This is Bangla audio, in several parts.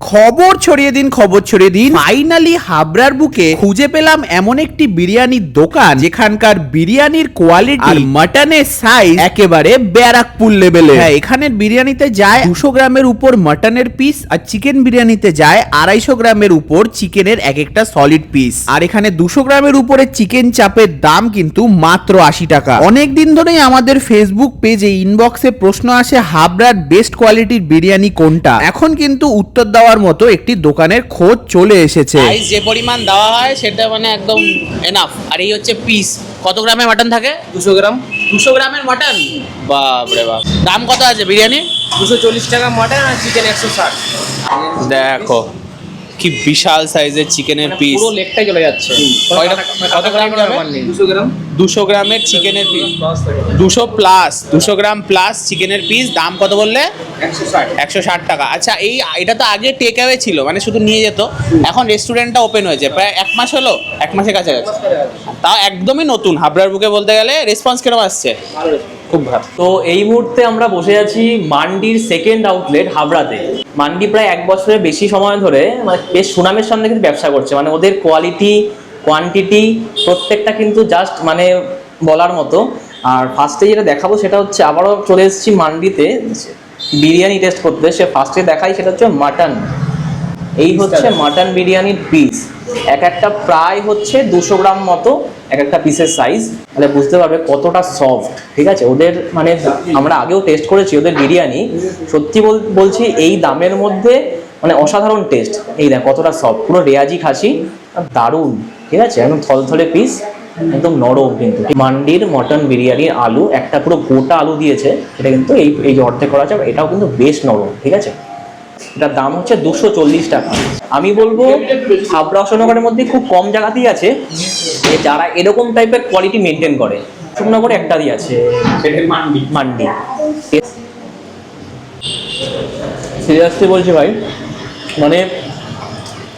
খবর ছড়িয়ে দিন খবর ছড়িয়ে দিন। ফাইনালি হাবড়ার বুকে খুঁজে পেলাম এমন একটি বিরিয়ানির দোকান যেখানকার বিরিয়ানির কোয়ালিটি আর মাটনের সাইজ একেবারে ব্যারাকপুর লেভেলে হ্যাঁ এখানের বিরিয়ানিতে যায় দুশো গ্রামের উপর মাটনের পিস আর চিকেন বিরিয়ানিতে যায় আড়াইশো গ্রামের উপর চিকেনের এক একটা সলিড পিস আর এখানে দুশো গ্রামের উপরে চিকেন চাপের দাম কিন্তু মাত্র আশি টাকা। অনেক দিন ধরেই আমাদের ফেসবুক পেজে ইনবক্সে প্রশ্ন আসে হাবড়ার বেস্ট কোয়ালিটির বিরিয়ানি কোনটা। এখন কিন্তু উত্তর দেওয়ার মতো একটি দোকানের খোঁজ চলে এসেছে। যে পরিমাণ দেওয়া হয় সেটা মানে একদম এনাফ আর এই হচ্ছে পিস কত গ্রামের মাটন থাকে? দুশো গ্রাম। দুশো গ্রামের মাটন বাপ রে বাপ। দাম কত আছে বিরিয়ানি দুশো চল্লিশ টাকা মাটন আর চিকেন একশো ষাট। দেখো কি বিশাল সাইজের চিকেনের পিস পুরো লেগটাই চলে যাচ্ছে। কত গ্রাম গ্রাম? দুশো গ্রামের চিকেনের পিস দুশো প্লাস দুশো গ্রাম প্লাস চিকেনের পিস দাম কত বললে? একশো ষাট টাকা। আচ্ছা এই, এটা তো আগে টেক অ্যাওয়ে ছিল মানে শুধু নিয়ে যেত। এখন রেস্টুরেন্টটা ওপেন হয়েছে, প্রায় এক মাস হলো? এক মাসের কাছাকাছি। তাও একদমই নতুন, হাবড়ার বুকে বলতে গেলে রেসপন্স কীরকম আসছে? খুব ভালো। তো এই মুহূর্তে আমরা বসে আছি মান্ডির সেকেন্ড আউটলেট হাবড়াতে। মান্ডি প্রায় এক বছরের বেশি সময় ধরে মানে বেশ সুনামের সামনে কিন্তু ব্যবসা করছে। মানে ওদের কোয়ালিটি কোয়ান্টিটি প্রত্যেকটা কিন্তু জাস্ট মানে বলার মতো। আর ফার্স্টে যেটা দেখাবো সেটা হচ্ছে আবারও চলে এসেছি মান্ডিতে। বিরিয়ানি টেস্ট করতে। সে ফার্স্টে দেখাই সেটা হচ্ছে মাটন এই হচ্ছে মাটন বিরিয়ানির পিস এক একটা প্রায় হচ্ছে দুশো গ্রাম মতো এক একটা পিসের সাইজ তাহলে বুঝতে পারবে কতটা সফট ঠিক আছে? ওদের মানে আমরা আগেও টেস্ট করেছি ওদের বিরিয়ানি। সত্যি বলছি এই দামের মধ্যে মানে অসাধারণ টেস্ট এই দেখ কতটা সফট পুরো রেয়াজি খাসি দারুণ। ঠিক আছে? একদম থলথলে পিস একদম নরম কিন্তু। মান্ডির মটন বিরিয়ানির আলু একটা পুরো গোটা আলু দিয়েছে। এটা কিন্তু এই এই যে অর্ধেক করা আছে এটাও কিন্তু বেশ নরম। ঠিক আছে? এটার দাম হচ্ছে দুশো চল্লিশ টাকা। আমি বলব হাবড়া অশোকনগরের মধ্যে খুব কম জায়গাতেই আছে। যে যারা এরকম টাইপের কোয়ালিটি মেনটেন করে। অশোকনগরে একটা দিয়ে আছে। মান্ডি। মান্ডি। সিরিয়াসলি বলছি ভাই মানে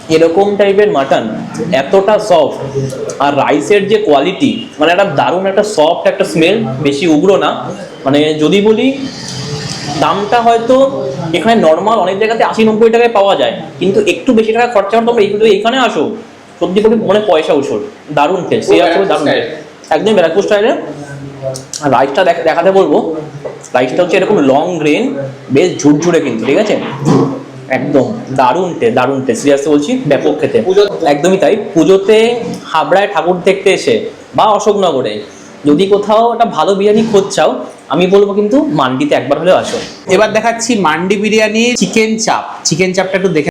এরকম টাইপের মাটন এতটা সফট আর রাইসের যে কোয়ালিটি মানে একটা দারুণ একটা সফট একটা স্মেল বেশি উগ্র না। মানে যদি বলি দামটা হয়তো এখানে নর্মাল অনেক জায়গাতে আশি নব্বই টাকায় পাওয়া যায় কিন্তু একটু বেশি টাকা খরচা করতে তোমরা এইগুলো এখানে আসো। সত্যি করে মনে পয়সা উসুল দারুণ টেস্ট সিরিয়াসলি দারুণ। taste। একদম ব্যারাকপুর স্টাইলে আর রাইসটা দেখ- দেখাতে বলব রাইসটা হচ্ছে এরকম লং গ্রেন বেশ ঝুরঝুরে কিন্তু ঠিক আছে? একদম দারুণ টে দারুণ টে সিরিয়াসলি বলছি ব্যাপক খেতে। একদমই তাই। পুজোতে হাবড়ায় ঠাকুর দেখতে এসে বা অশোকনগরে যদি কোথাও একটা ভালো বিরিয়ানি খোঁজ চাও আমি বলব কিন্তু মান্ডিতে একবার হলেও আসো। এবার দেখাচ্ছি মান্ডি বিরিয়ানি চিকেন চাপ। চিকেন চাপটা একটু দেখে